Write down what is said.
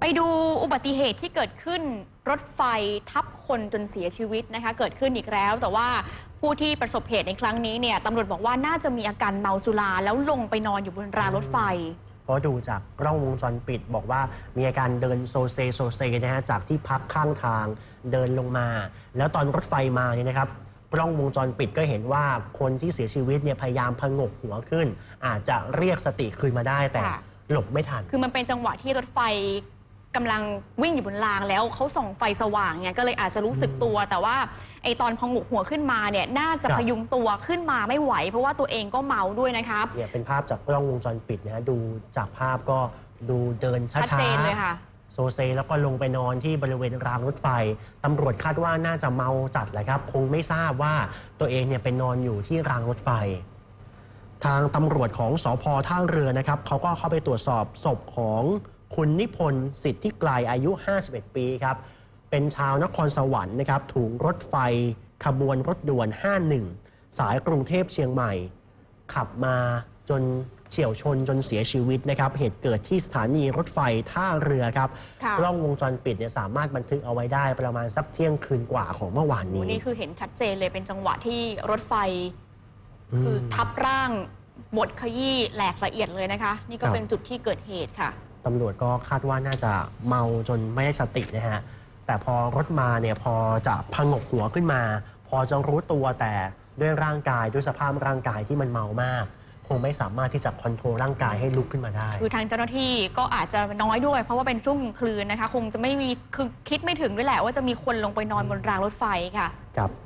ไปดูอุบัติเหตุที่เกิดขึ้นรถไฟทับคนจนเสียชีวิตนะคะเกิดขึ้นอีกแล้ว แต่ว่าผู้ที่ประสบเหตุในครั้งนี้เนี่ยตำรวจบอกว่าน่าจะมีอาการเมาสุราแล้วลงไปนอนอยู่บนรางรถไฟ เพราะดูจากกล้องวงจรปิดบอกว่ามีอาการเดินโซเซโซเซนะฮะจากที่พักข้างทางเดินลงมา แล้วตอนรถไฟมาเนี่ยนะครับกล้องวงจรปิดก็เห็นว่าคนที่เสียชีวิตเนี่ยพยายามพงกหัวขึ้น อาจจะเรียกสติคืนมาได้แต่ค่ะหลบไม่ทัน คือมันเป็นจังหวะที่รถไฟ กำลังวิ่งอยู่บนรางแล้วเขาส่องไฟสว่างเนี่ยก็เลยอาจจะรู้สึกตัว แต่ว่าไอตอนพองกหัวขึ้นมาเนี่ยน่าจะครับ พยุงตัวขึ้นมาไม่ไหว เพราะว่าตัวเองก็เมาด้วยนะครับ เนี่ยเป็นภาพจากกล้องวงจรปิดนะฮะดูจากภาพก็ดูเดินช้าชัดๆเจนเลยค่ะโซเซแล้วก็ลงไปนอนที่บริเวณรางรถไฟตำรวจคาดว่าน่าจะเมาจัดแหละครับ คงไม่ทราบว่าตัวเองเนี่ยไปนอนอยู่ที่รางรถไฟ ทางตำรวจของสอพท่าเรือนะครับเขาก็เข้าไปตรวจสอบศพของ คุณนิพนธ์สิทธิไกลอายุ 51 ปีครับ เป็นชาวนครสวรรค์นะครับ ถูกรถไฟขบวนรถด่วน 51 สายกรุงเทพเชียงใหม่ ขับมาจนเฉียวชนจนเสียชีวิตนะครับ เหตุเกิดที่สถานีรถไฟท่าเรือครับค่ะกล้องวงจรปิดเนี่ยสามารถบันทึกเอาไว้ได้ประมาณสักเที่ยงคืนกว่าของเมื่อวานโอ้นี้ นี่คือเห็นชัดเจนเลยเป็นจังหวะที่รถไฟมคือทับร่างบดขยี้แหลกละเอียดเลยนะคะ นี่ก็ครับเป็นจุดที่เกิดเหตุค่ะ ตำรวจก็คาดว่าน่าจะเมาจนไม่ได้สตินะฮะ แต่พอรถมาเนี่ยพอจะพงกหัวขึ้นมา พอจะรู้ตัวแต่ด้วยร่างกายด้วยสภาพร่างกายที่มันเมามาก คงไม่สามารถที่จะคอนโทรลร่างกายให้ลุกขึ้นมาได้ คือทางเจ้าหน้าที่ก็อาจจะน้อยด้วย เพราะว่าเป็นช่วงกลางคืนนะคะ คงจะไม่มีคือคิดไม่ถึงด้วยแหละว่าจะมีคนลงไปนอนบนรางรถไฟค่ะ ครับ